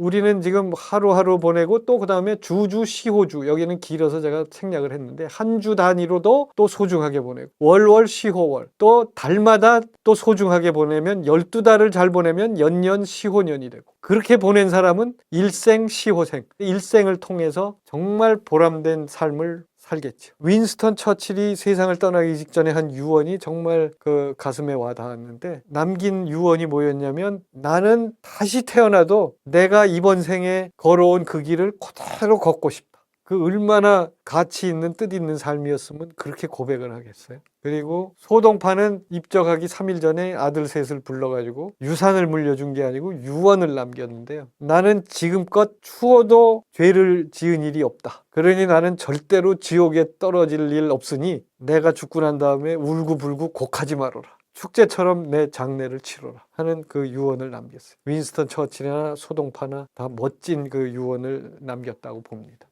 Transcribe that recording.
우리는 지금 하루하루 보내고 또 그 다음에 주주 시호주 여기는 길어서 제가 생략을 했는데 한 주 단위로도 또 소중하게 보내고 월월 시호월. 또 달마다 또 소중하게 보내면 12달을 잘 보내면 연년 시호년이 되고 그렇게 보낸 사람은 일생 시호생. 일생을 통해서 정말 보람된 삶을 살겠죠. 윈스턴 처칠이 세상을 떠나기 직전에 한 유언이 정말 그 가슴에 와 닿았는데 남긴 유언이 뭐였냐면 나는 다시 태어나도 내가 이번 생에 걸어온 그 길을 그대로 걷고 싶다. 그 얼마나 가치 있는 뜻 있는 삶이었으면 그렇게 고백을 하겠어요. 그리고 소동파는 입적하기 3일 전에 아들 셋을 불러가지고 유산을 물려준 게 아니고 유언을 남겼는데요. 나는 지금껏 추워도 죄를 지은 일이 없다. 그러니 나는 절대로 지옥에 떨어질 일 없으니 내가 죽고 난 다음에 울고불고 곡하지 말아라. 축제처럼 내 장례를 치러라 하는 그 유언을 남겼어요. 윈스턴 처칠이나 소동파나 다 멋진 그 유언을 남겼다고 봅니다.